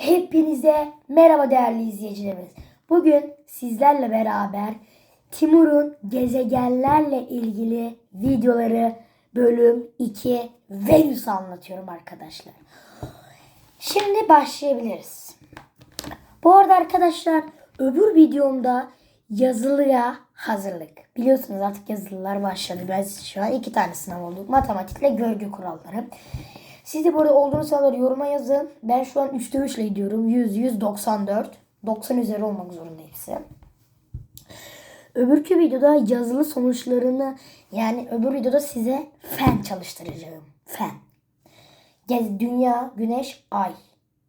Hepinize merhaba değerli izleyicilerimiz. Bugün sizlerle beraber Timur'un gezegenlerle ilgili videoları bölüm 2 Venüs'ü anlatıyorum arkadaşlar. Şimdi başlayabiliriz. Bu arada arkadaşlar öbür videomda yazılıya hazırlık. Biliyorsunuz artık yazılılar başladı. Ben şu an iki tane sınav olduk. Matematikle görgü kuralları. Siz de burada olduğunuz sırada yoruma yazın. Ben şu an 3'te 3 ile gidiyorum. 100, 100, 94. 90 üzeri olmak zorunda hepsi. Öbürkü videoda yazılı sonuçlarını yani öbür videoda size fen çalıştıracağım. Fen. Gez, dünya, güneş, ay.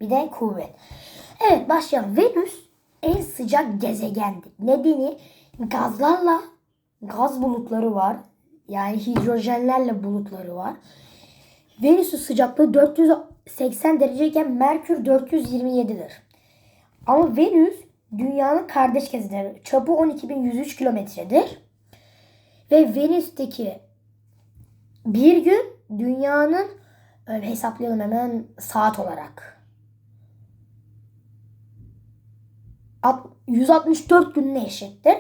Bir de kuvvet. Evet başlayalım. Venüs en sıcak gezegendir. Nedeni gazlarla gaz bulutları var. Yani hidrojenlerle bulutları var. Venüs'ün sıcaklığı 480 dereceyken Merkür 427'dir. Ama Venüs dünyanın kardeş gezegenidir. Çapı 12.103 kilometredir. Ve Venüs'teki bir gün dünyanın hesaplayalım hemen saat olarak. Alt- 164 gününe eşittir.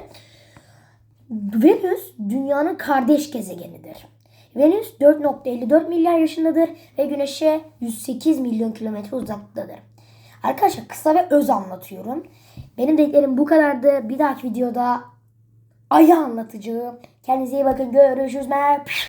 Venüs dünyanın kardeş gezegenidir. Venüs 4.54 milyar yaşındadır ve Güneş'e 108 milyon kilometre uzaktadır. Arkadaşlar kısa ve öz anlatıyorum. Benim dediklerim bu kadardı. Bir dahaki videoda ayı anlatacağım. Kendinize iyi bakın. Görüşürüz. Merhaba.